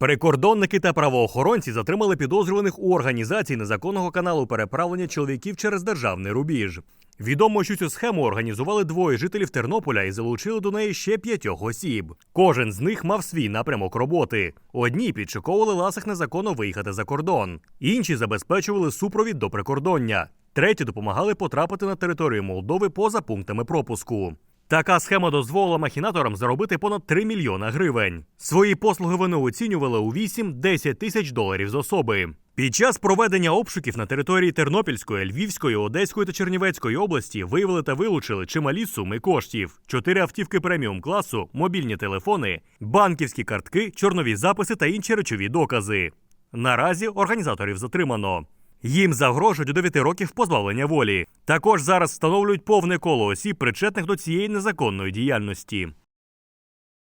Прикордонники та правоохоронці затримали підозрюваних у організації незаконного каналу переправлення чоловіків через державний рубіж. Відомо, що цю схему організували двоє жителів Тернополя і залучили до неї ще п'ятьох осіб. Кожен з них мав свій напрямок роботи. Одні підшуковували ласих незаконно виїхати за кордон, інші забезпечували супровід до прикордоння. Треті допомагали потрапити на територію Молдови поза пунктами пропуску. Така схема дозволила махінаторам заробити понад 3 мільйона гривень. Свої послуги вони оцінювали у 8-10 тисяч доларів з особи. Під час проведення обшуків на території Тернопільської, Львівської, Одеської та Чернівецької області виявили та вилучили чималі суми коштів: чотири автівки преміум класу, мобільні телефони, банківські картки, чорнові записи та інші речові докази. Наразі організаторів затримано. Їм загрожують до 9 років позбавлення волі. Також зараз встановлюють повне коло осіб, причетних до цієї незаконної діяльності.